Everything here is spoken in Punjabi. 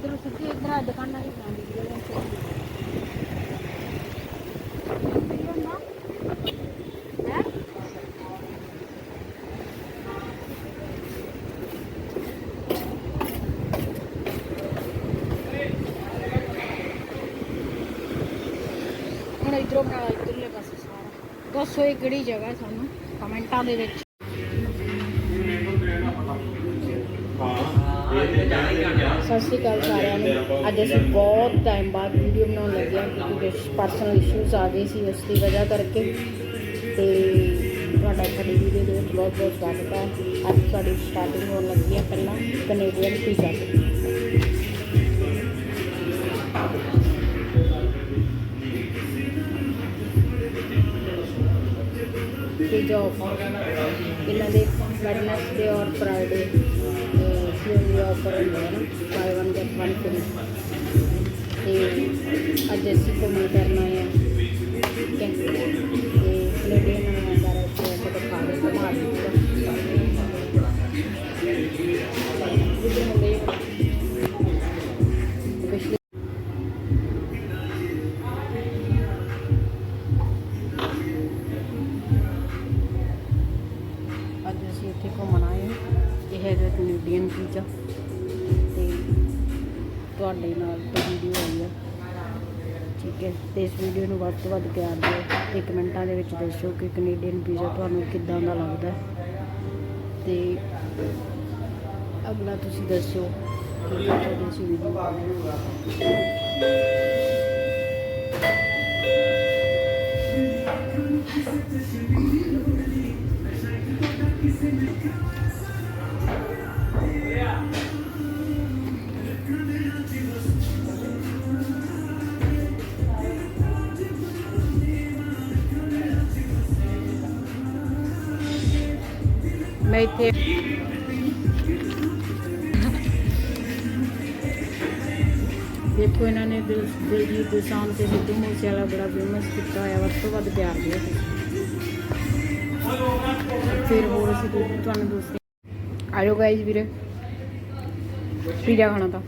ఇద్దరు చుట్టూ ఇద్దరు అడ్డపండి ਪਾਸੇ ਸਾਰਾ। ਦੱਸੋ ਇਹ ਕਿਹੜੀ ਜਗ੍ਹਾ ਸਾਨੂੰ ਕਮੈਂਟਾਂ ਦੇ ਵਿੱਚ। ਸਤਿ ਸ਼੍ਰੀ ਅਕਾਲ ਸਾਰਿਆਂ ਨੂੰ। ਅੱਜ ਅਸੀਂ ਬਹੁਤ ਟਾਈਮ ਬਾਅਦ ਵੀਡੀਓ ਬਣਾਉਣ ਲੱਗੇ ਹਾਂ ਕਿਉਂਕਿ ਕੁਝ ਪਰਸਨਲ ਇਸ਼ੂਜ਼ ਆ ਗਏ ਸੀ ਉਸ ਦੀ ਵਜ੍ਹਾ ਕਰਕੇ। ਤੇ ਤੁਹਾਡਾ ਸਾਡੀ ਵੀਡੀਓ ਦੇ ਵਿੱਚ ਬਹੁਤ ਬਹੁਤ ਸਵਾਗਤ ਹੈ। ਅੱਜ ਤੁਹਾਡੀ ਸਟਾਰਟਿੰਗ ਹੋਣ ਲੱਗੀ ਹੈ ਪਹਿਲਾਂ ਕੈਨੇਡੀਅਨ ਪੀਜ਼ਾ ਪੀਜ਼ਾ ਆਫਰ ਇਹਨਾਂ ਦੇ ਵੈਡਨਸਡੇ ਔਰ ਫਰਾਈਡੇ ਆਫਰ ਹੁੰਦਾ ਹੈ ਨਾ ਬਾਈ 1 ਗੈਟ 1 ਫ੍ਰੀ ਤੇ ਅੱਜ ਅਸੀਂ ਘੁੰਮਣ ਕਰਨ ਆਏ ਹਾਂ। ਠੀਕ ਹੈ ਤੇ ਕੈਨੇਡੀਅਨ ਆਇਆ ਦਾ ਇੱਥੇ ਦਿਖਾ ਦੇ ਘੁਮਾ ਪਿਛਲੇ ਅੱਜ ਅਸੀਂ ਇੱਥੇ ਘੁੰਮਣ ਆਏ ਇਹ ਹੈਗਾ ਕੈਨੇਡੀਅਨ ਪੀਜ਼ਾ ਤੇ ਤੁਹਾਡੇ ਨਾਲ ਵੀਡੀਓ ਆਈ ਆ। ਠੀਕ ਹੈ, ਤੇ ਇਸ ਵੀਡੀਓ ਨੂੰ ਵੱਧ ਤੋਂ ਵੱਧ ਪਿਆਰ ਦਿਓ। ਤੇ ਕਮੈਂਟਾਂ ਦੇ ਵਿੱਚ ਦੱਸੋ ਕਿ ਕੈਨੇਡੀਅਨ ਪੀਜ਼ਾ ਤੁਹਾਨੂੰ ਕਿੱਦਾਂ ਦਾ ਲੱਗਦਾ? ਹੈ। ਤੇ ਅਗਲਾ ਤੁਸੀਂ ਦੱਸੋ ਕਿ ਤੁਹਾਡੀ ਅਸੀਂ ਵੀਡੀਓ ਮੈਂ ਇੱਥੇ ਦੇਖੋ ਇਹਨਾਂ ਨੇ বাড়িতে देखो इन्होंने दिल दिल की दिशाओं से सिद्धू ਬੜਾ ਫੇਮਸ ਕੀਤਾ ਹੋਇਆ ਵੱਧ ਤੋਂ ਵੱਧ ਪਿਆਰ दिया ਫਿਰ ਹੋਰ ਅਸੀਂ ਤੁਹਾਨੂੰ दूसरी आयो गाइस वीरे पीड़ा खाना था